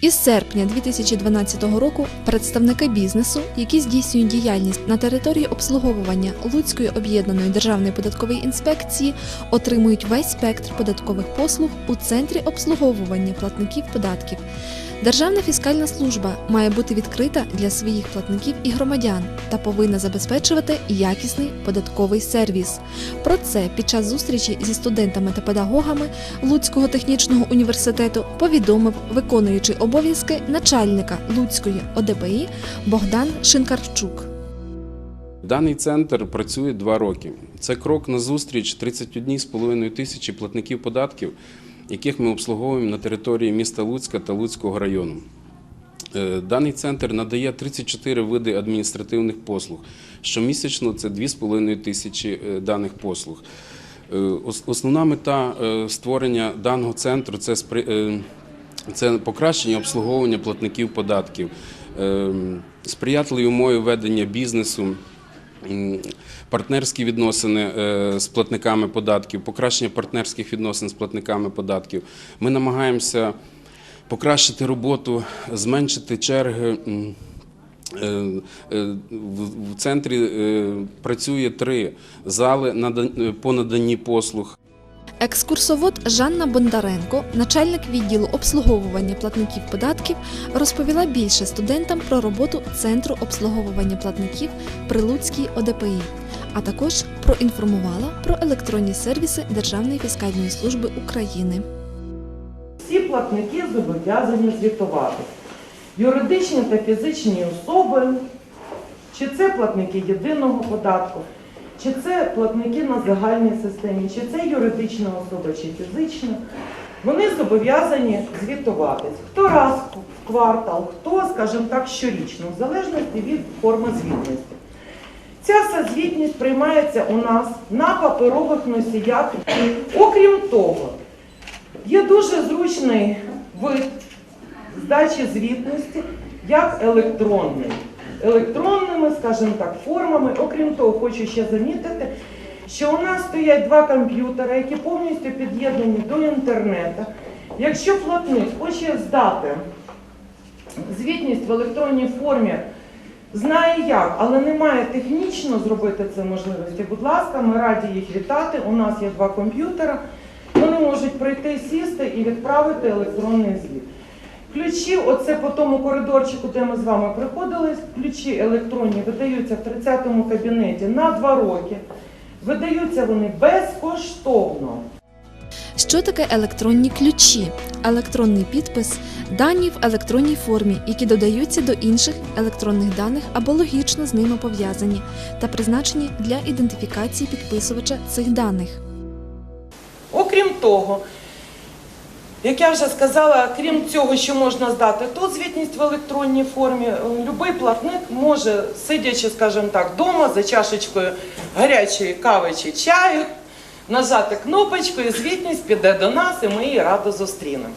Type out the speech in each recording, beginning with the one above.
Із серпня 2012 року представники бізнесу, які здійснюють діяльність на території обслуговування Луцької об'єднаної державної податкової інспекції, отримують весь спектр податкових послуг у центрі обслуговування платників податків. Державна фіскальна служба має бути відкрита для своїх платників і громадян та повинна забезпечувати якісний податковий сервіс. Про це під час зустрічі зі студентами та педагогами Луцького технічного університету повідомив виконуючий обов'язки начальника Луцької ОДПІ Богдан Шинкарчук. Даний центр працює два роки. Це крок на зустріч 31,5 тисячі платників податків, яких ми обслуговуємо на території міста Луцька та Луцького району. Е, Даний центр надає 34 види адміністративних послуг. Щомісячно це 2,5 тисячі е, даних послуг. Е, Основна мета створення даного центру це це покращення обслуговування платників податків, е, сприятливі умови ведення бізнесу, партнерські відносини е, з платниками податків, покращення партнерських відносин з платниками податків. Ми намагаємося покращити роботу, зменшити черги. е, е, В центрі працює три зали по наданні послуг. Екскурсовод Жанна Бондаренко, начальник відділу обслуговування платників податків, розповіла більше студентам про роботу Центру обслуговування платників при Луцькій ОДПІ, а також проінформувала про електронні сервіси Державної фіскальної служби України. Всі платники зобов'язані звітувати. Юридичні та фізичні особи, чи це платники єдиного податку, чи це платники на загальній системі, чи це юридична особа, чи фізична, вони зобов'язані звітуватись. Хто раз в квартал, хто, скажімо так, щорічно, в залежності від форми звітності. Ця звітність приймається у нас на паперових носіях. Окрім того, Є дуже зручний вид здачі звітності, як електронний. Електронними, скажімо так, формами. Окрім того, хочу ще замітити, що у нас стоять два комп'ютери, які повністю під'єднані до інтернету. Якщо платник хоче здати звітність в електронній формі, знає як, але не має технічно зробити це можливості, будь ласка, ми раді їх вітати. У нас є два комп'ютера. Вони можуть прийти, сісти і відправити електронний звіт. Ключі, оце по тому коридорчику, де ми з вами приходили, ключі електронні видаються в 30-му кабінеті на два роки. Видаються вони безкоштовно. Що таке електронні ключі? Електронний підпис дані в електронній формі, які додаються до інших електронних даних або логічно з ними пов'язані та призначені для ідентифікації підписувача цих даних. Окрім того, як я вже сказала, крім цього, що можна здати тут звітність в електронній формі, е, будь-який платник може, сидячи, скажімо так, вдома за чашечкою гарячої кави чи чаю, нажати кнопочку і звітність піде до нас, і ми її радо зустрінемо.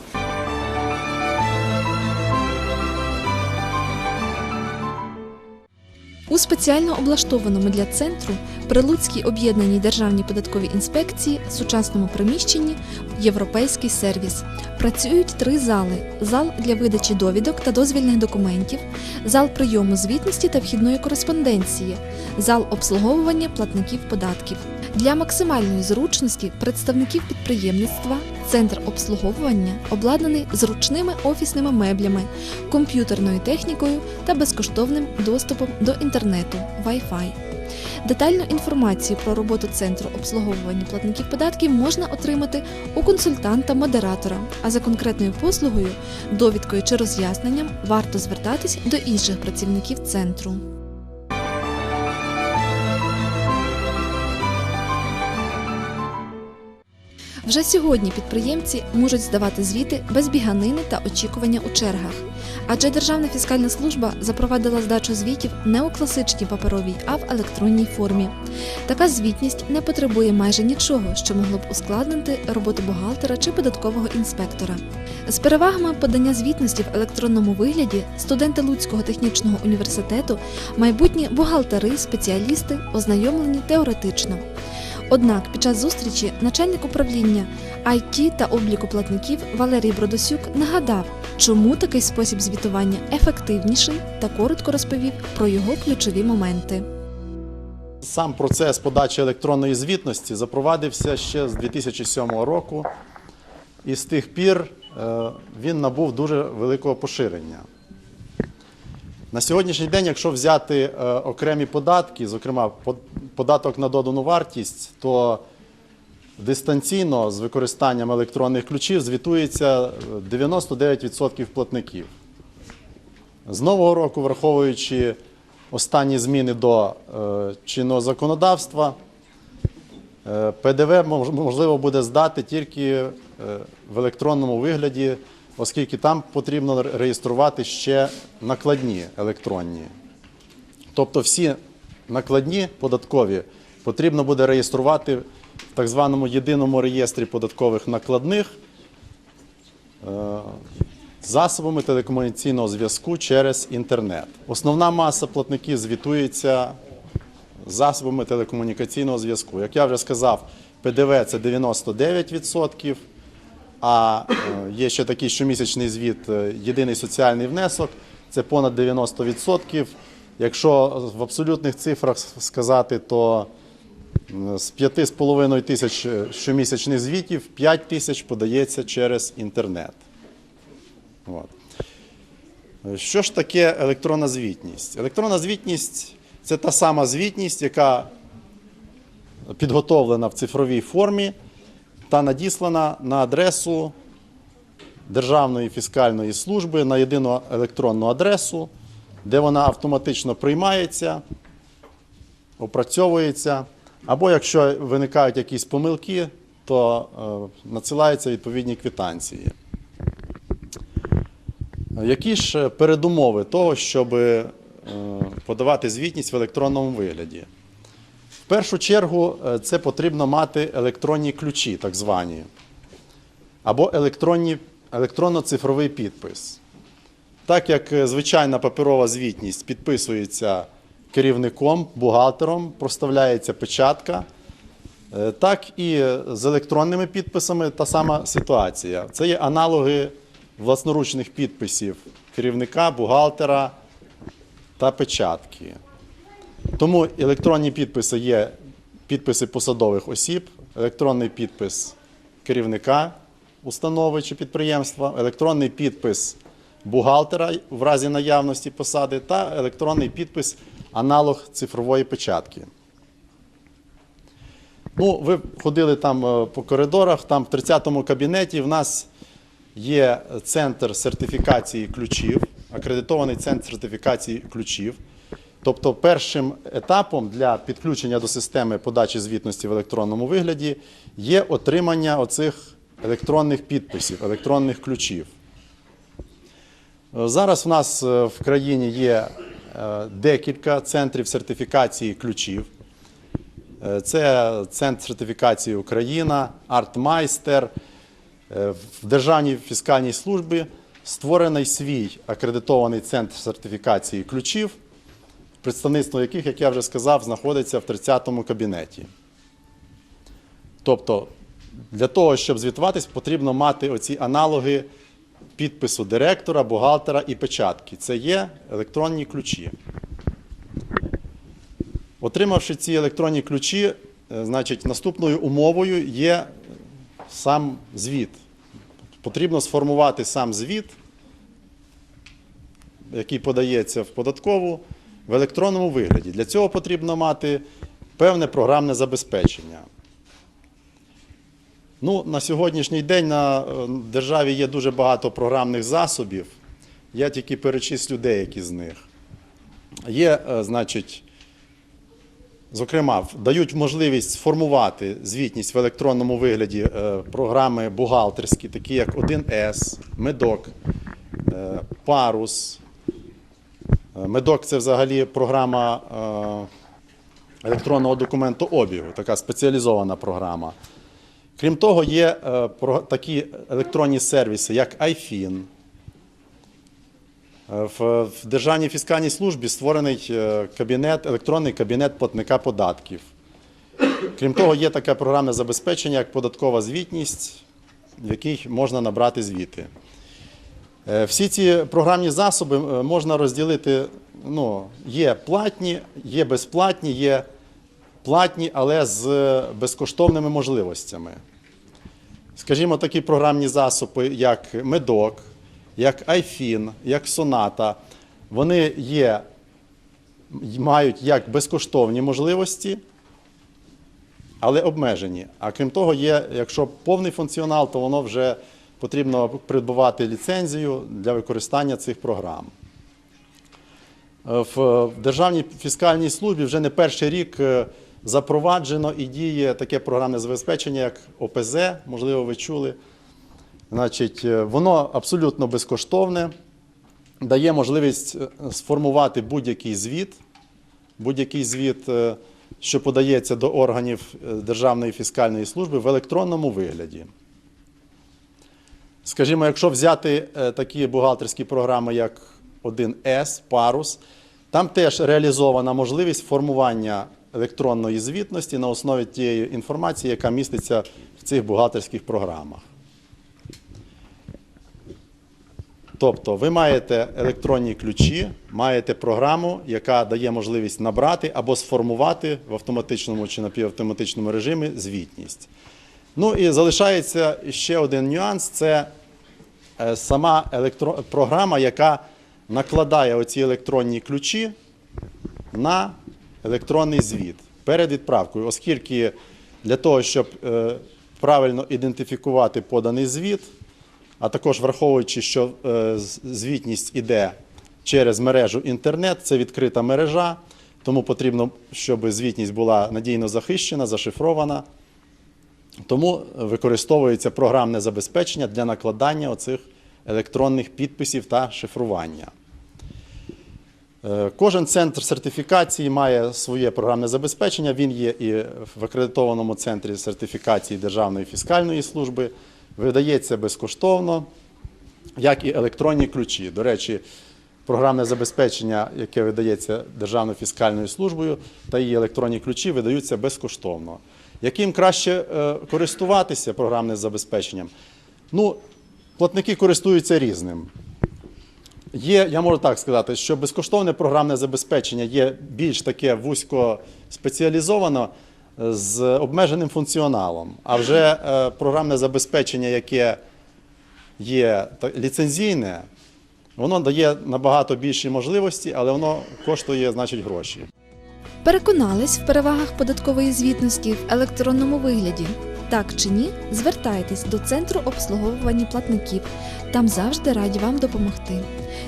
У спеціально облаштованому для центру Прилуцькій об'єднаній державній податковій інспекції сучасному приміщенні Європейський сервіс. Працюють три зали: зал для видачі довідок та дозвільних документів, зал прийому звітності та вхідної кореспонденції, зал обслуговування платників податків. Для максимальної зручності представників підприємництва центр обслуговування обладнаний зручними офісними меблями, комп'ютерною технікою та безкоштовним доступом до інтернету Wi-Fi. Детальну інформацію про роботу центру обслуговування платників податків можна отримати у консультанта-модератора, а за конкретною послугою, довідкою чи роз'ясненням варто звертатись до інших працівників центру. Вже сьогодні підприємці можуть здавати звіти без біганини та очікування у чергах. Адже Державна фіскальна служба запровадила здачу звітів не у класичній паперовій, а в електронній формі. Така звітність не потребує майже нічого, що могло б ускладнити роботу бухгалтера чи податкового інспектора. З перевагами подання звітності в електронному вигляді студенти Луцького технічного університету, майбутні бухгалтери, спеціалісти ознайомлені теоретично. Однак під час зустрічі начальник управління IT та обліку платників Валерій Бродосюк нагадав, чому такий спосіб звітування ефективніший та коротко розповів про його ключові моменти. Сам процес подачі електронної звітності запровадився ще з 2007 року, і з тих пір е, він набув дуже великого поширення. На сьогоднішній день, якщо взяти е, окремі податки, зокрема податок на додану вартість, то дистанційно з використанням електронних ключів звітується е, 99% платників. З нового року, враховуючи останні зміни до е, чинного законодавства, е, ПДВ можливо буде здати тільки е, в електронному вигляді, оскільки там потрібно реєструвати ще накладні електронні. Тобто всі накладні податкові потрібно буде реєструвати в так званому єдиному реєстрі податкових накладних е, засобами телекомунікаційного зв'язку через інтернет. Основна маса платників звітується засобами телекомунікаційного зв'язку. Як я вже сказав, ПДВ це 99%, а е, є ще такий щомісячний звіт, е, єдиний соціальний внесок це понад 90%. Якщо в абсолютних цифрах сказати, то з 5,5 тисяч е, щомісячних звітів 5 тисяч подається через інтернет. От. Що ж таке електронна звітність? Електронна звітність це та сама звітність, яка підготовлена в цифровій формі та надіслана на адресу Державної фіскальної служби на єдину електронну адресу, де вона автоматично приймається, опрацьовується, або якщо виникають якісь помилки, то е, надсилаються відповідні квитанції. Які ж передумови того, щоб е, подавати звітність в електронному вигляді? Першу чергу е, це потрібно мати електронні ключі, так звані, або електронно-цифровий підпис. Так як е, звичайна паперова звітність підписується керівником, бухгалтером, проставляється печатка, е, так і з електронними підписами та сама ситуація. Це є аналоги власноручних підписів керівника, бухгалтера та печатки. Тому електронні підписи є підписи посадових осіб, електронний підпис керівника установи чи підприємства, електронний підпис бухгалтера в разі наявності посади та електронний підпис аналог цифрової печатки. Ну, ви ходили там е, по коридорах, там в 30-му кабінеті в нас є центр сертифікації ключів, акредитований центр сертифікації ключів. Тобто, першим етапом для підключення до системи подачі звітності в електронному вигляді є отримання оцих електронних підписів, електронних ключів. Зараз в нас е, в країні є е, декілька центрів сертифікації ключів. Е, Це Центр сертифікації Україна, Артмайстер. В Державній фіскальній службі створений свій акредитований центр сертифікації ключів, представництво яких, як я вже сказав, знаходиться в 30-му кабінеті. Тобто, для того, щоб звітуватись, потрібно мати оці аналоги підпису директора, бухгалтера і печатки. Це є електронні ключі. Отримавши ці електронні ключі, е, значить, наступною умовою є сам звіт. Потрібно сформувати сам звіт, який подається в податкову в електронному вигляді. Для цього потрібно мати певне програмне забезпечення. Ну, на сьогоднішній день на е, державі є дуже багато програмних засобів. Я тільки перечислю деякі з них. Є, е, значить, Зокрема, дають можливість сформувати звітність в електронному вигляді е, програми бухгалтерські, такі як 1С, Медок, Парус. Е, Медок це взагалі програма е, електронного документообігу, така спеціалізована програма. Крім того, є е, такі електронні сервіси, як iFin. В, Державній фіскальній службі створений кабінет, електронний кабінет платника податків. Крім того, є таке програмне забезпечення, як податкова звітність, в якій можна набрати звіти. Е, Всі ці програмні засоби е, можна розділити. Ну, є платні, є безплатні, є платні, але з е, безкоштовними можливостями. Скажімо, такі програмні засоби, як Медок, як iFin, як Sonata, вони є, мають як безкоштовні можливості, але обмежені. А крім того, є, якщо повний функціонал, то воно вже потрібно придбувати ліцензію для використання цих програм. Е, В Державній фіскальній службі вже не перший рік е, запроваджено і діє таке програмне забезпечення, як ОПЗ, можливо, ви чули. Значить, е, воно абсолютно безкоштовне, дає можливість сформувати будь-який звіт, будь-який звіт, що подається до органів Державної фіскальної служби в електронному вигляді. Скажімо, якщо взяти е, такі бухгалтерські програми, як 1С, Парус, там теж реалізована можливість формування електронної звітності на основі тієї інформації, яка міститься в цих бухгалтерських програмах. Тобто ви маєте електронні ключі, маєте програму, яка дає можливість набрати або сформувати в автоматичному чи напівавтоматичному режимі звітність. Ну і залишається ще один нюанс це е, сама електро... програма, яка накладає оці електронні ключі на електронний звіт перед відправкою, оскільки для того, щоб е, правильно ідентифікувати поданий звіт, а також враховуючи, що е, звітність іде через мережу інтернет, це відкрита мережа, тому потрібно, щоб звітність була надійно захищена, зашифрована. Тому використовується програмне забезпечення для накладання оцих електронних підписів та шифрування. Е, Кожен центр сертифікації має своє програмне забезпечення. Він є і в акредитованому центрі сертифікації Державної фіскальної служби, видається безкоштовно, як і електронні ключі. До речі, програмне забезпечення, яке видається Державною фіскальною службою, та її електронні ключі видаються безкоштовно. Яким краще е, користуватися програмним забезпеченням? Ну, платники користуються різним. Є, я можу так сказати, що безкоштовне програмне забезпечення є більш таке вузько спеціалізовано е, з обмеженим функціоналом. А вже е, програмне забезпечення, яке є ліцензійне, воно дає набагато більші можливості, але воно коштує, значить, гроші. Переконались в перевагах податкової звітності в електронному вигляді? Так чи ні, звертайтесь до центру обслуговування платників. Там завжди раді вам допомогти.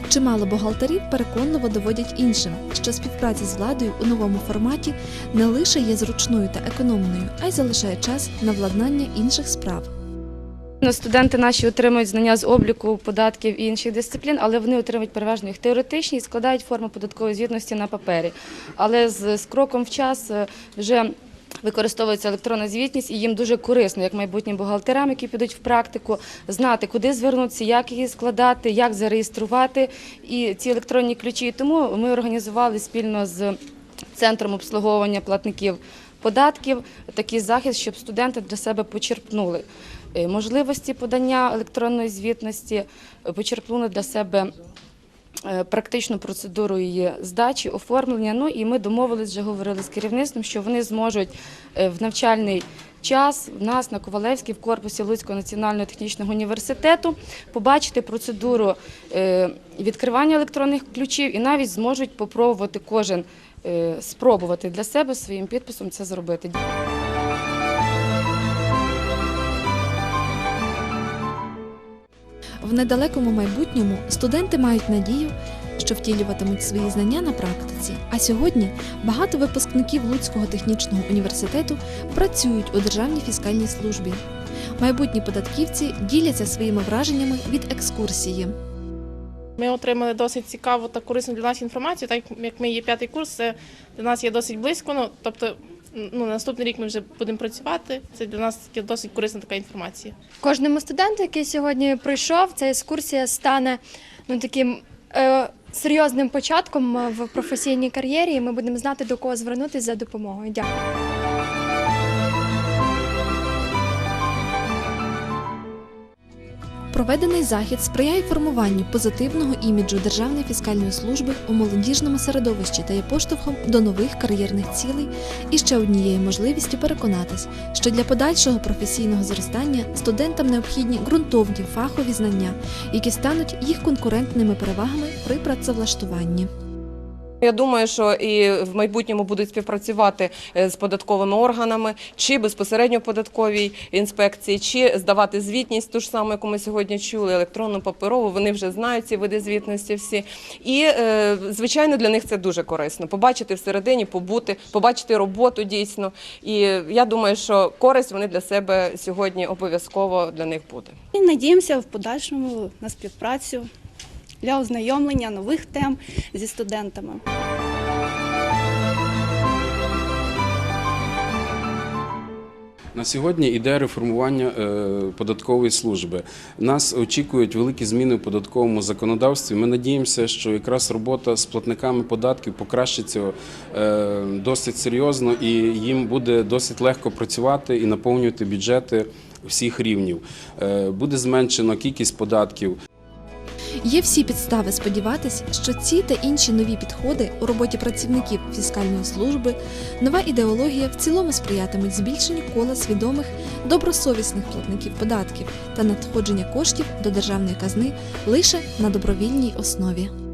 Чимало бухгалтерів переконливо доводять іншим, що співпраця з владою у новому форматі не лише є зручною та економною, а й залишає час на владнання інших справ. Студенти наші отримують знання з обліку податків і інших дисциплін, але вони отримують переважно їх теоретичні і складають форму податкової звітності на папері. Але з, з кроком в час е, вже використовується електронна звітність, і їм дуже корисно, як майбутнім бухгалтерам, які підуть в практику, знати, куди звернутися, як її складати, як зареєструвати і ці електронні ключі. Тому ми організували спільно з центром обслуговування платників податків такий захід, щоб студенти для себе почерпнули можливості подання електронної звітності, е, почерпнули для себе е, практичну процедуру її здачі, оформлення. Ну і ми домовились, вже говорили з керівництвом, що вони зможуть е, в навчальний час в нас на Ковалевській в корпусі Луцького національного технічного університету побачити процедуру е, відкривання електронних ключів і навіть зможуть попробувати кожен е, спробувати для себе своїм підписом це зробити. В недалекому майбутньому студенти мають надію, що втілюватимуть свої знання на практиці. А сьогодні багато випускників Луцького технічного університету працюють у Державній фіскальній службі. Майбутні податківці діляться своїми враженнями від екскурсії. Ми отримали досить цікаву та корисну для нас інформацію, так як ми є п'ятий курс, це для нас є досить близько. Ну тобто, ну наступний рік ми вже будемо працювати. Це для нас досить корисна така інформація. Кожному студенту, який сьогодні прийшов, ця екскурсія стане ну таким е, серйозним початком в професійній кар'єрі. і Ми будемо знати до кого звернутися за допомогою. Дякую. Проведений захід сприяє формуванню позитивного іміджу Державної фіскальної служби у молодіжному середовищі та є поштовхом до нових кар'єрних цілей і ще однією можливістю переконатись, що для подальшого професійного зростання студентам необхідні ґрунтовні фахові знання, які стануть їх конкурентними перевагами при працевлаштуванні. Я думаю, що і в майбутньому будуть співпрацювати е, з податковими органами, чи безпосередньо податковій інспекції, чи здавати звітність, ту ж саму, яку ми сьогодні чули, електронну паперову. Вони вже знають ці види звітності всі. І е, звичайно для них це дуже корисно. Побачити всередині, побути, побачити роботу дійсно. І я думаю, що користь вони для себе сьогодні обов'язково для них буде. І надіємося в подальшому на співпрацю для ознайомлення нових тем зі студентами. На сьогодні іде реформування е, податкової служби. Нас очікують великі зміни в податковому законодавстві. Ми надіємося, що якраз робота з платниками податків покращиться е, досить серйозно, і їм буде досить легко працювати і наповнювати бюджети всіх рівнів. Е, Буде зменшено кількість податків. Є всі підстави сподіватися, що ці та інші нові підходи у роботі працівників фіскальної служби, нова ідеологія в цілому сприятимуть збільшенню кола свідомих, добросовісних платників податків та надходження коштів до державної казни лише на добровільній основі.